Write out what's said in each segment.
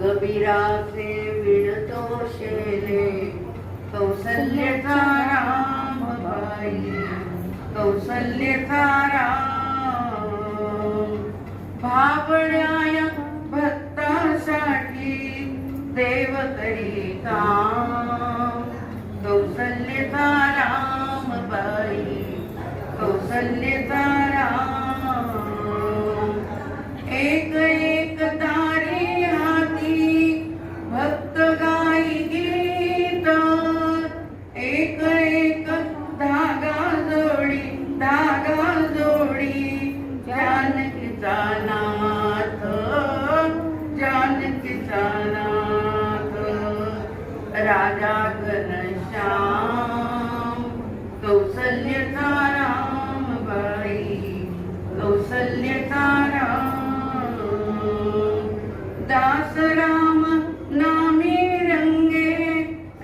कबीराचे विणतो शेले कौसल्यचा राम बाई. कौसल्यचा राम. भाबड्याय भक्तासाठी देव करी काम. कौसल्यचा राम बाई. कौसल्यचा राजा घनश्याम कौसल्यचा राम बाई कौसल्यचा राम दास राम नामी रंगे,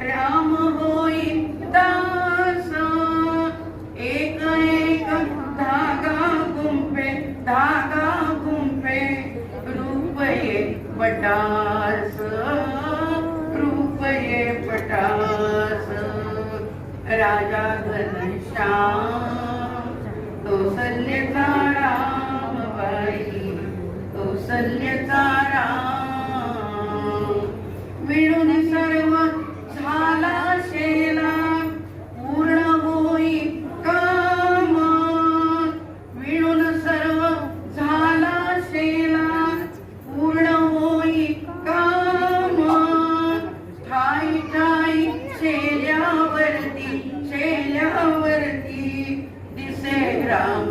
राम होई दास। एक एक धागा गुंफे धागा गुंफे रुपये रुपये पटास राजा घनश्याम कौसल्यचा राम भाई तो राम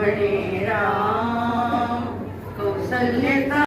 birthday